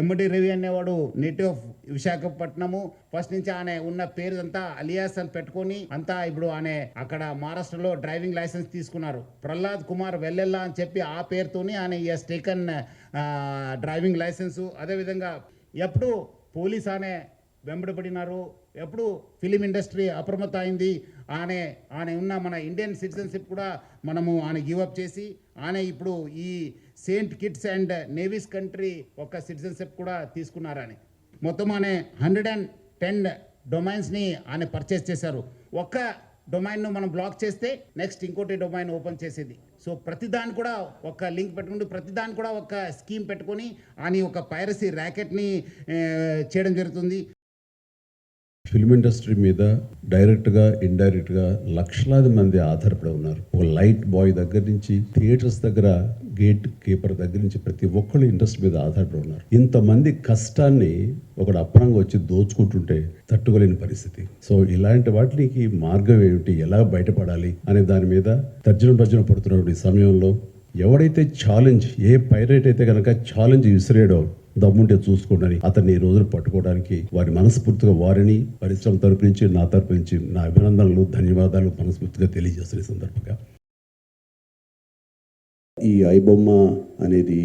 ఎమ్మడి రవి అనేవాడు native of Visakhapatnam. First నుంచి ఆయన ఉన్న పేరు అంతా అలియాస్ అని పెట్టుకొని అంతా ఇప్పుడు ఆయన అక్కడ మహారాష్ట్రలో డ్రైవింగ్ లైసెన్స్ తీసుకున్నారు. ప్రహ్లాద్ కుమార్ వెల్లెల్లా అని చెప్పి ఆ పేరుతోని ఆయన ఎస్ టేకన్ డ్రైవింగ్ లైసెన్సు. అదేవిధంగా ఎప్పుడు పోలీస్ ఆనే వెంబడిపడినారు ఎప్పుడు ఫిలిం ఇండస్ట్రీ అప్రమత్త అయింది ఆయన ఆయన ఉన్న మన ఇండియన్ సిటిజన్షిప్ కూడా మనము ఆయన గివప్ చేసి ఆయన ఇప్పుడు ఈ Saint Kitts and Nevis country ఒక సిటిజన్షిప్ కూడా తీసుకున్నారని. మొత్తం ఆయన హండ్రెడ్ అండ్ టెన్ డొమైన్స్ని ఆయన పర్చేస్ చేశారు. ఒక్క డొమైన్ను మనం బ్లాక్ చేస్తే నెక్స్ట్ ఇంకోటి డొమైన్ ఓపెన్ చేసేది. సో ప్రతిదాన్ని కూడా ఒక లింక్ పెట్టుకుంటూ ప్రతిదాన్ని కూడా ఒక స్కీమ్ పెట్టుకొని అని ఒక పైరసీ ర్యాకెట్ని చేయడం జరుగుతుంది. ఫిల్మ్ ఇండస్ట్రీ మీద డైరెక్ట్గా ఇండైరెక్ట్గా లక్షలాది మంది ఆధారపడి ఉన్నారు. ఒక లైట్ బాయ్ దగ్గర నుంచి థియేటర్స్ దగ్గర గేట్ కీపర్ దగ్గర నుంచి ప్రతి ఒక్కళ్ళు ఇండస్ట్రీ మీద ఆధారపడి ఉన్నారు. ఇంతమంది కష్టాన్ని ఒకడు అప్పనంగా వచ్చి దోచుకుంటుంటే తట్టుకోలేని పరిస్థితి. సో ఇలాంటి వాటికి మార్గం ఏమిటి? ఎలా బయటపడాలి? అనే దాని మీద తర్జన భర్జన పడుతున్నటువంటి సమయంలో ఎవడైతే ఛాలెంజ్ ఏ పైరేట్ అయితే కనుక ఛాలెంజ్ విసిరేయడో దమ్ముంటే చూసుకోండి అతన్ని ఈ రోజులు పట్టుకోవడానికి వారి మనస్ఫూర్తిగా వారిని పరిశ్రమ తరపు నుంచి నా తరపు నుంచి నా అభినందనలు ధన్యవాదాలు మనస్ఫూర్తిగా తెలియజేస్తున్న సందర్భంగా. ఈ ఐబొమ్మ అనేది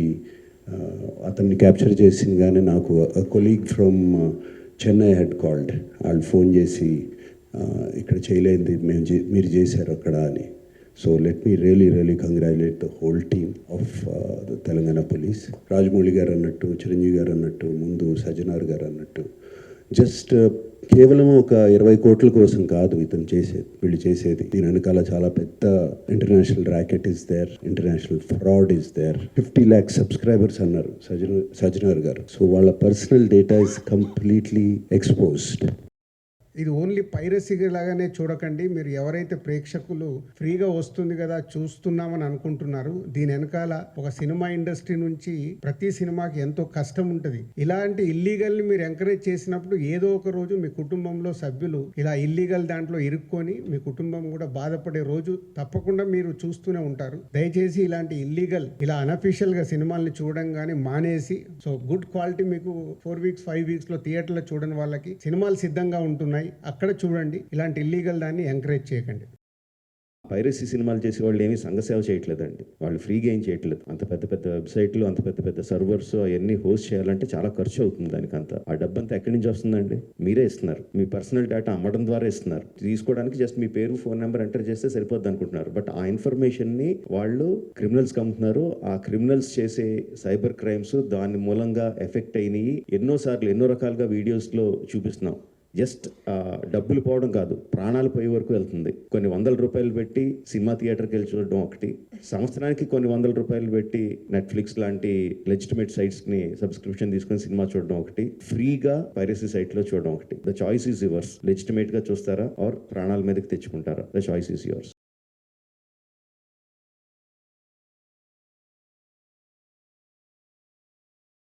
అతన్ని క్యాప్చర్ చేసిందిగానే నాకు colleague from Chennai had called వాళ్ళు ఫోన్ చేసి ఇక్కడ చేయలేనిది మేము మీరు చేశారు అక్కడ అని. So let me really really congratulate the whole team of the Telangana police Rajamouli garu అన్నట్టు చిరంజీవి గారు అన్నట్టు ముందు సజ్జనార్ గారు అన్నట్టు. జస్ట్ uh, కేవలం ఒక ఇరవై కోట్ల కోసం కాదు ఇతను చేసేది వీళ్ళు చేసేది. దీని వెనకాల చాలా పెద్ద international racket is there international fraud is there fifty lakhs subscribers అన్నారు సజన సజ్జనార్ గారు. సో వాళ్ళ personal data is completely exposed ఇది ఓన్లీ పైరసీ లాగానే చూడకండి. మీరు ఎవరైతే ప్రేక్షకులు ఫ్రీగా వస్తుంది కదా చూస్తున్నామని అనుకుంటున్నారు దీని వెనకాల ఒక సినిమా ఇండస్ట్రీ నుంచి ప్రతి సినిమాకి ఎంతో కష్టం ఉంటుంది. ఇలాంటి ఇల్లీగల్ని మీరు ఎంకరేజ్ చేసినప్పుడు ఏదో ఒక రోజు మీ కుటుంబంలో సభ్యులు ఇలా ఇల్లీగల్ దాంట్లో ఇరుక్కొని మీ కుటుంబం కూడా బాధపడే రోజు తప్పకుండా మీరు చూస్తూనే ఉంటారు. దయచేసి ఇలాంటి ఇల్లీగల్ ఇలా అనఫీషియల్గా సినిమాల్ని చూడడం కానీ మానేసి సో గుడ్ క్వాలిటీ మీకు ఫోర్ వీక్స్ ఫైవ్ వీక్స్లో థియేటర్లో చూడని వాళ్ళకి సినిమాలు సిద్ధంగా ఉంటున్నాయి. అక్కడ చూడండి ఇలాంటి ఇల్లీగల్ దాన్ని ఎంకరేజ్ చేయకండి. పైరసీ సినిమాలు చేసే వాళ్ళు ఏమీ సంఘసేవ చేయట్లేదండి. వాళ్ళు ఫ్రీగా ఏం చేయట్లేదు. అంత పెద్ద పెద్ద వెబ్సైట్లు అంత పెద్ద పెద్ద సర్వర్స్ అవన్నీ హోస్ట్ చేయాలంటే చాలా ఖర్చు అవుతుంది దానికి అంత ఆ డబ్బంతా ఎక్కడి నుంచి వస్తుందండి? మీరే ఇస్తున్నారు. మీ పర్సనల్ డేటా అమ్మడం ద్వారా ఇస్తున్నారు. తీసుకోవడానికి జస్ట్ మీ పేరు ఫోన్ నెంబర్ ఎంటర్ చేస్తే సరిపోద్ది అనుకుంటున్నారు. బట్ ఆ ఇన్ఫర్మేషన్ని వాళ్ళు క్రిమినల్స్కి అమ్ముతున్నారు. ఆ క్రిమినల్స్ చేసే సైబర్ క్రైమ్స్ దాని మూలంగా ఎఫెక్ట్ అయినాయి. ఎన్నోసార్లు ఎన్నో రకాలుగా వీడియోస్లో చూపిస్తున్నాం. జస్ట్ డబ్బులు పోవడం కాదు ప్రాణాలు పోయే వరకు వెళ్తుంది. కొన్ని వందల రూపాయలు పెట్టి సినిమా థియేటర్కి వెళ్ళి చూడడం ఒకటి. సంవత్సరానికి కొన్ని వందల రూపాయలు పెట్టి నెట్ఫ్లిక్స్ లాంటి లెజిటిమేట్ సైట్స్ని సబ్స్క్రిప్షన్ తీసుకొని సినిమా చూడడం ఒకటి. ఫ్రీగా పైరసీ సైట్లో చూడడం ఒకటి. ద చాయిస్ ఈజ్ యువర్స్ లెజిటిమేట్గా చూస్తారా? ఆర్ ప్రాణాల మీదకి తెచ్చుకుంటారా? The choice is yours